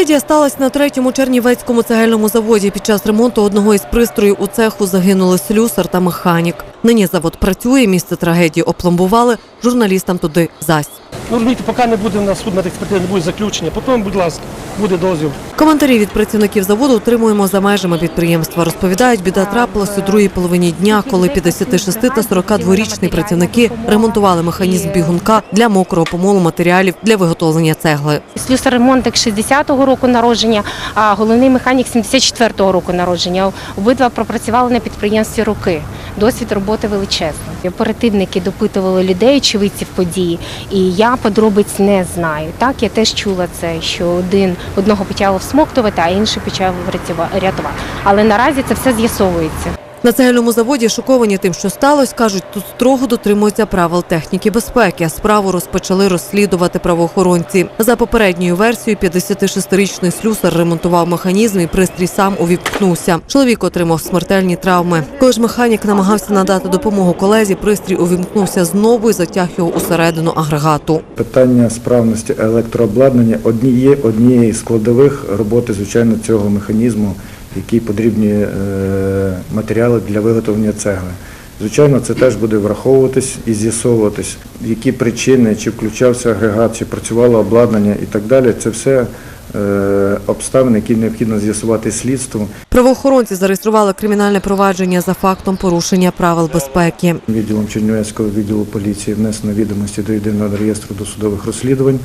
Трагедія сталася на третьому чернівецькому цегельному заводі. Під час ремонту одного із пристроїв у цеху загинули слюсар та механік. Нині завод працює, місце трагедії опломбували. Журналістам туди зась. Ну, розумієте, поки не буде у нас судна експертизи, не буде заключення, потім, будь ласка, буде дозвіл. Коментарі від працівників заводу отримуємо за межами підприємства. Розповідають, біда трапилась у другій половині дня, коли 56 та 42-річні працівники ремонтували механізм бігунка для мокрого помолу матеріалів для виготовлення цегли. Слюсар-ремонтик 60-го року народження, а головний механік 74-го року народження. Обидва пропрацювали на підприємстві роки. Досвід роботи величезний. Оперативники допитували людей, очевидців події, і я подробиць не знаю. Так, я теж чула це, що один одного почало всмоктувати, а інший почав рятувати. Але наразі це все з'ясовується. На цегельному заводі шоковані тим, що сталося, кажуть, тут строго дотримуються правил техніки безпеки. Справу розпочали розслідувати правоохоронці. За попередньою версією, 56-річний слюсар ремонтував механізм і пристрій сам увімкнувся. Чоловік отримав смертельні травми. Коли ж механік намагався надати допомогу колезі, пристрій увімкнувся знову і затяг його усередину агрегату. Питання справності електрообладнання одніє однієї з складових роботи звичайно цього механізму, який потрібні е, матеріали для виготовлення цегли. Звичайно, це теж буде враховуватись і з'ясовуватись, які причини, чи включався агрегат, чи працювало обладнання і так далі. Це все е, обставини, які необхідно з'ясувати слідству. Правоохоронці зареєстрували кримінальне провадження за фактом порушення правил безпеки. Відділом Чернівецького відділу поліції внесено відомості до єдиного реєстру досудових розслідувань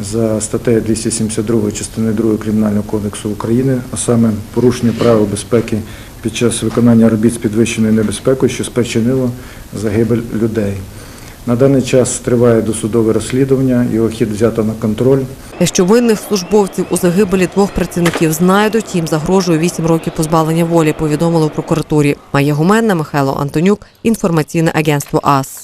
за статтею 272 частини 2 Кримінального кодексу України, а саме порушення правил безпеки під час виконання робіт з підвищеною небезпекою, що спричинило загибель людей. На даний час триває досудове розслідування, його хід взято на контроль. Якщо винних службовців у загибелі двох працівників знайдуть, їм загрожує 8 років позбавлення волі, повідомили в прокуратурі. Майя Гуменна, Михайло Антонюк, інформаційне агентство АС.